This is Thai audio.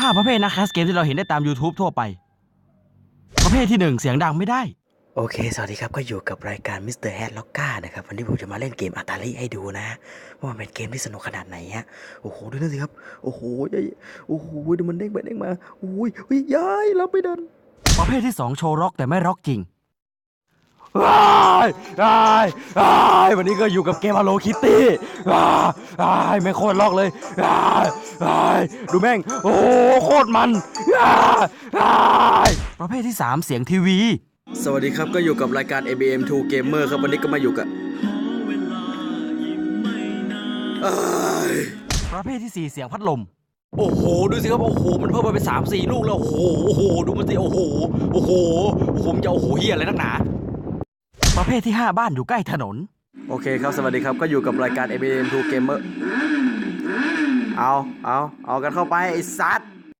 5 ประเภทนักแคสเกมที่เราเห็นได้ตาม YouTube ทั่วไป ประเภทที่ 1 เสียงดังไม่ได้ โอเค สวัสดีครับ ก็อยู่กับรายการ Mr. Head l o c k a นะครับ วันนี้ผมจะมาเล่นเกมอัตาลีให้ดูนะ ว่ามันเป็นเกมที่สนุกขนาดไหนฮะ โอ้โห ดูนั่นสิครับ โอ้โหยายโอ้โห ดูมันเด้งไปเด้งมาโอ้ยเฮ้ยยายรับไม่ดันประเภทที่ 2 โชว์ร็อกแต่ไม่ร็อกจริงว้า ยว้ายว้ายวันนี้ก็อยู่กับเกม Hello Kitty ว้ายว้ายไม่งโคตรล็อกเลยว้ายว้ายดูแม่ง โอ้โหโคตรมันว้ายว้ายประเภทที่ 3 เสียงทีวี สวัสดีครับก็อยู่กับรายการ ABM2 Gamer ครับวันนี้ก็มาอยู่กับเอ้ยประเภทที่ 4 เสียงพัดลม โอ้โหดูสิครับโอ้โหมันเพิ่มมาเป็นสามสี่ลูกแล้วโอ้โหโอ้โหดูมันสิโอ้โหโอ้โหผมจะโอ้โหเฮียอะไรนักหนา ประเภทที่ 5 บ้านอยู่ใกล้ถนน โอเคครับ สวัสดีครับ ก็อยู่กับรายการ m m 2 Gamer เอา เอา เอากันเข้าไปไอ้สัตว์